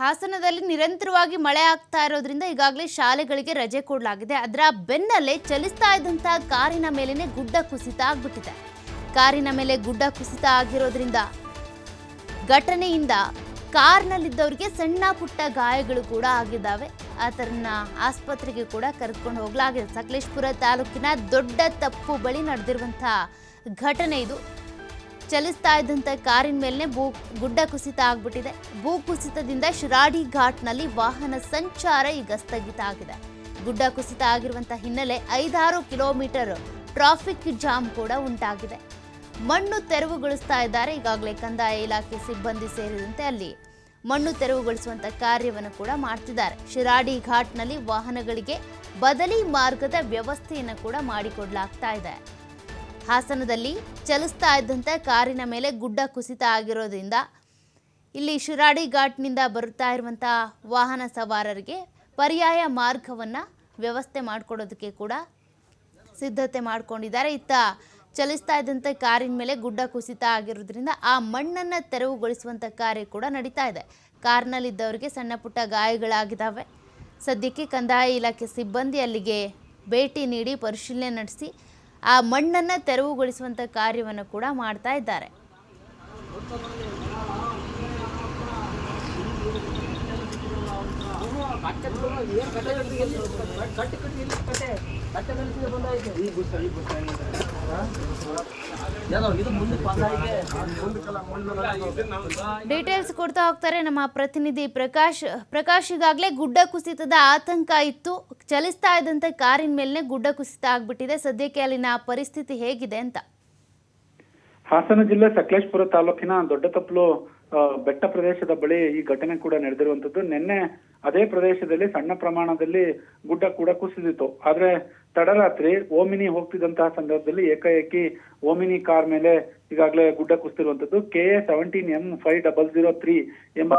ಹಾಸನದಲ್ಲಿ ನಿರಂತರವಾಗಿ ಮಳೆ ಆಗ್ತಾ ಇರೋದ್ರಿಂದ ಈಗಾಗಲೇ ಶಾಲೆಗಳಿಗೆ ರಜೆ ಕೊಡಲಾಗಿದೆ. ಅದರ ಬೆನ್ನಲ್ಲೇ ಚಲಿಸ್ತಾ ಇದ್ದಂತಹ ಕಾರಿನ ಮೇಲೇನೆ ಗುಡ್ಡ ಕುಸಿತ ಆಗ್ಬಿಟ್ಟಿದೆ. ಕಾರಿನ ಮೇಲೆ ಗುಡ್ಡ ಕುಸಿತ ಆಗಿರೋದ್ರಿಂದ ಘಟನೆಯಿಂದ ಕಾರ್ನಲ್ಲಿದ್ದವರಿಗೆ ಸಣ್ಣ ಪುಟ್ಟ ಗಾಯಗಳು ಕೂಡ ಆಗಿದ್ದಾವೆ. ಆತರನ್ನ ಆಸ್ಪತ್ರೆಗೆ ಕೂಡ ಕರೆದುಕೊಂಡು ಹೋಗಲಾಗಿದೆ. ಸಕಲೇಶ್ಪುರ ತಾಲೂಕಿನ ದೊಡ್ಡ ತಪ್ಪು ಬಳಿ ನಡೆದಿರುವಂತಹ ಘಟನೆ ಇದು. ಚಲಿಸ್ತಾ ಇದ್ದಂಥ ಕಾರಿನ ಮೇಲೆ ಭೂ ಗುಡ್ಡ ಕುಸಿತ ಆಗ್ಬಿಟ್ಟಿದೆ. ಭೂ ಕುಸಿತದಿಂದ ಶಿರಾಡಿ ಘಾಟ್ನಲ್ಲಿ ವಾಹನ ಸಂಚಾರ ಈಗ ಸ್ಥಗಿತ ಆಗಿದೆ. ಗುಡ್ಡ ಕುಸಿತ ಆಗಿರುವಂಥ ಹಿನ್ನೆಲೆ ಐದಾರು ಕಿಲೋಮೀಟರ್ ಟ್ರಾಫಿಕ್ ಜಾಮ್ ಕೂಡ ಉಂಟಾಗಿದೆ. ಮಣ್ಣು ತೆರವುಗೊಳಿಸ್ತಾ ಇದ್ದಾರೆ. ಈಗಾಗಲೇ ಕಂದಾಯ ಇಲಾಖೆ ಸಿಬ್ಬಂದಿ ಸೇರಿದಂತೆ ಅಲ್ಲಿ ಮಣ್ಣು ತೆರವುಗೊಳಿಸುವಂತ ಕಾರ್ಯವನ್ನು ಕೂಡ ಮಾಡ್ತಿದ್ದಾರೆ. ಶಿರಾಡಿ ಘಾಟ್ನಲ್ಲಿ ವಾಹನಗಳಿಗೆ ಬದಲಿ ಮಾರ್ಗದ ವ್ಯವಸ್ಥೆಯನ್ನು ಕೂಡ ಮಾಡಿಕೊಡಲಾಗ್ತಾ ಇದೆ. ಹಾಸನದಲ್ಲಿ ಚಲಿಸ್ತಾ ಇದ್ದಂತೆ ಕಾರಿನ ಮೇಲೆ ಗುಡ್ಡ ಕುಸಿತ ಆಗಿರೋದ್ರಿಂದ ಇಲ್ಲಿ ಶಿರಾಡಿ ಘಾಟ್ನಿಂದ ಬರುತ್ತಾ ಇರುವಂಥ ವಾಹನ ಸವಾರರಿಗೆ ಪರ್ಯಾಯ ಮಾರ್ಗವನ್ನು ವ್ಯವಸ್ಥೆ ಮಾಡಿಕೊಡೋದಕ್ಕೆ ಕೂಡ ಸಿದ್ಧತೆ ಮಾಡಿಕೊಂಡಿದ್ದಾರೆ. ಇತ್ತ ಚಲಿಸ್ತಾ ಇದ್ದಂಥ ಕಾರಿನ ಮೇಲೆ ಗುಡ್ಡ ಕುಸಿತ ಆಗಿರೋದ್ರಿಂದ ಆ ಮಣ್ಣನ್ನು ತೆರವುಗೊಳಿಸುವಂಥ ಕಾರ್ಯ ಕೂಡ ನಡೀತಾ ಇದೆ. ಕಾರ್ನಲ್ಲಿದ್ದವರಿಗೆ ಸಣ್ಣ ಪುಟ್ಟ ಗಾಯಗಳಾಗಿದ್ದಾವೆ. ಸದ್ಯಕ್ಕೆ ಕಂದಾಯ ಇಲಾಖೆ ಸಿಬ್ಬಂದಿ ಅಲ್ಲಿಗೆ ಭೇಟಿ ನೀಡಿ ಪರಿಶೀಲನೆ ನಡೆಸಿ ಆ ಮಣ್ಣನ್ನು ತೆರವುಗೊಳಿಸುವಂಥ ಕಾರ್ಯವನ್ನು ಕೂಡ ಮಾಡ್ತಾ ಇದ್ದಾರೆ. ಡೀಟೇಲ್ಸ್ ಕೊಡ್ತಾ ಹೋಗ್ತಾರೆ ನಮ್ಮ ಪ್ರತಿನಿಧಿ ಪ್ರಕಾಶ್ ಪ್ರಕಾಶ್ ಈಗಾಗಲೇ ಗುಡ್ಡ ಕುಸಿತದ ಆತಂಕ ಇತ್ತು. ಚಲಿಸ್ತಾ ಇದ್ದಂತೆ ಕಾರಿನ ಮೇಲೆ ಗುಡ್ಡ ಕುಸಿತ ಆಗ್ಬಿಟ್ಟಿದೆ. ಸದ್ಯಕ್ಕೆ ಅಲ್ಲಿನ ಪರಿಸ್ಥಿತಿ ಹೇಗಿದೆ ಅಂತ. ಹಾಸನ ಜಿಲ್ಲೆ ಸಕಲೇಶ್ಪುರ ತಾಲೂಕಿನ ದೊಡ್ಡತಪ್ಪಲು ತಪ್ಪಲು ಬೆಟ್ಟ ಪ್ರದೇಶದ ಬಳಿ ಈ ಘಟನೆ ಕೂಡ ನಡೆದಿರುವಂತದ್ದು. ನಿನ್ನೆ ಅದೇ ಪ್ರದೇಶದಲ್ಲಿ ಸಣ್ಣ ಪ್ರಮಾಣದಲ್ಲಿ ಗುಡ್ಡ ಕೂಡ ಕುಸಿದಿತ್ತು. ಆದ್ರೆ ತಡರಾತ್ರಿ ಓಮಿನಿ ಹೋಗ್ತಿದ್ದಂತಹ ಸಂದರ್ಭದಲ್ಲಿ ಏಕಾಏಕಿ ಓಮಿನಿ ಕಾರ್ ಮೇಲೆ ಈಗಾಗಲೇ ಗುಡ್ಡ ಕುಸಿದಿರುವಂತದ್ದು. K A seventeen M five double zero three ಎಂಬ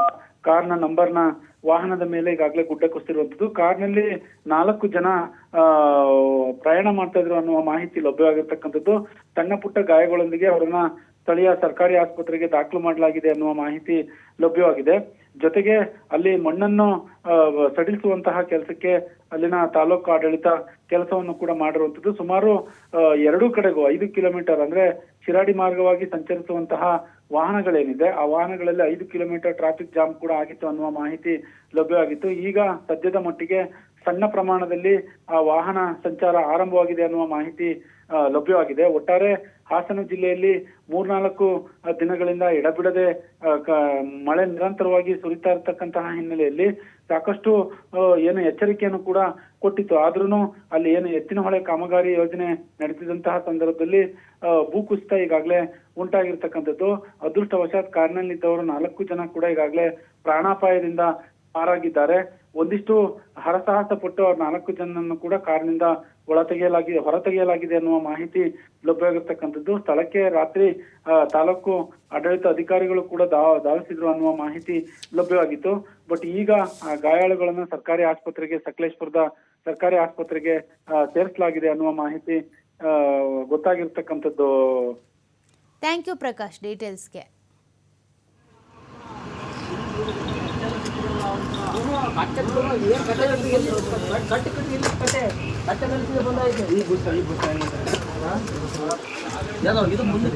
ಕಾರ್ನ ನಂಬರ್ನ ವಾಹನದ ಮೇಲೆ ಈಗಾಗಲೇ ಗುಡ್ಡ ಕುಸಿದಿರುವಂತದ್ದು ಕಾರ್ನಲ್ಲಿ ನಾಲ್ಕು ಜನ ಪ್ರಯಾಣ ಮಾಡ್ತಾ ಇದ್ರು ಅನ್ನುವ ಮಾಹಿತಿ ಲಭ್ಯವಾಗಿರ್ತಕ್ಕಂಥದ್ದು. ಸಣ್ಣ ಪುಟ್ಟ ಗಾಯಗಳೊಂದಿಗೆ ಅವರನ್ನ ಸ್ಥಳೀಯ ಸರ್ಕಾರಿ ಆಸ್ಪತ್ರೆಗೆ ದಾಖಲು ಮಾಡಲಾಗಿದೆ ಅನ್ನುವ ಮಾಹಿತಿ ಲಭ್ಯವಾಗಿದೆ. ಜೊತೆಗೆ ಅಲ್ಲಿ ಮಣ್ಣನ್ನು ಸಡಿಲಿಸುವಂತಹ ಕೆಲಸಕ್ಕೆ ಅಲ್ಲಿನ ತಾಲೂಕು ಆಡಳಿತ ಕೆಲಸವನ್ನು ಕೂಡ ಮಾಡಿರುವಂತದ್ದು ಸುಮಾರು ಎರಡೂ ಕಡೆಗೂ ಐದು ಕಿಲೋಮೀಟರ್ ಅಂದ್ರೆ ಶಿರಾಡಿ ಮಾರ್ಗವಾಗಿ ಸಂಚರಿಸುವಂತಹ ವಾಹನಗಳೇನಿದೆ, ಆ ವಾಹನಗಳಲ್ಲಿ ಐದು ಕಿಲೋಮೀಟರ್ ಟ್ರಾಫಿಕ್ ಜಾಮ್ ಕೂಡ ಆಗಿತ್ತು ಅನ್ನುವ ಮಾಹಿತಿ ಲಭ್ಯವಾಗಿತ್ತು. ಈಗ ಸದ್ಯದ ಮಟ್ಟಿಗೆ ಸಣ್ಣ ಪ್ರಮಾಣದಲ್ಲಿ ಆ ವಾಹನ ಸಂಚಾರ ಆರಂಭವಾಗಿದೆ ಅನ್ನುವ ಮಾಹಿತಿ ಲಭ್ಯವಾಗಿದೆ. ಒಟ್ಟಾರೆ ಹಾಸನ ಜಿಲ್ಲೆಯಲ್ಲಿ ಮೂರ್ನಾಲ್ಕು ದಿನಗಳಿಂದ ಎಡಬಿಡದೆ ಮಳೆ ನಿರಂತರವಾಗಿ ಸುರಿತಾ ಇರತಕ್ಕಂತಹ ಹಿನ್ನೆಲೆಯಲ್ಲಿ ಸಾಕಷ್ಟು ಏನು ಎಚ್ಚರಿಕೆಯನ್ನು ಕೂಡ ಕೊಟ್ಟಿತ್ತು. ಆದ್ರೂ ಅಲ್ಲಿ ಏನು ಎತ್ತಿನಹೊಳೆ ಕಾಮಗಾರಿ ಯೋಜನೆ ನಡೆಸಿದಂತಹ ಸಂದರ್ಭದಲ್ಲಿ ಭೂಕುಸಿತ ಈಗಾಗಲೇ ಉಂಟಾಗಿರ್ತಕ್ಕಂಥದ್ದು. ಅದೃಷ್ಟವಶಾತ್ ಕಾರ್ನಲ್ಲಿದ್ದವರು ನಾಲ್ಕು ಜನ ಕೂಡ ಈಗಾಗಲೇ ಪ್ರಾಣಾಪಾಯದಿಂದ ಪಾರಾಗಿದ್ದಾರೆ. ಒಂದಿಷ್ಟು ಹರಸಾಹಸ ಪಟ್ಟು ಅವ್ರ ನಾಲ್ಕು ಜನರನ್ನು ಕೂಡ ಕಾರಿನಿಂದ ಒಳ ತೆಗೆಯಲಾಗಿದೆ, ಹೊರ ಅನ್ನುವ ಮಾಹಿತಿ ಲಭ್ಯವಾಗಿರ್ತಕ್ಕಂಥದ್ದು. ಸ್ಥಳಕ್ಕೆ ರಾತ್ರಿ ತಾಲೂಕು ಆಡಳಿತ ಅಧಿಕಾರಿಗಳು ಕೂಡ ಧಾವ- ಧಾವಿಸಿದ್ರು ಅನ್ನುವ ಮಾಹಿತಿ ಲಭ್ಯವಾಗಿತ್ತು. ಬಟ್ ಈಗ ಗಾಯಾಳುಗಳನ್ನ ಸರ್ಕಾರಿ ಆಸ್ಪತ್ರೆಗೆ, ಸಕಲೇಶ್ಪುರದ ಸರ್ಕಾರಿ ಆಸ್ಪತ್ರೆಗೆ ಸೇರಿಸಲಾಗಿದೆ ಅನ್ನುವ ಮಾಹಿತಿ ಗೊತ್ತಾಗಿರ್ತಕ್ಕಂಥದ್ದು. ಥ್ಯಾಂಕ್ ಯು ಪ್ರಕಾಶ್ ಡೀಟೇಲ್ಸ್ಗೆ ಇದು ಮುಂದೆ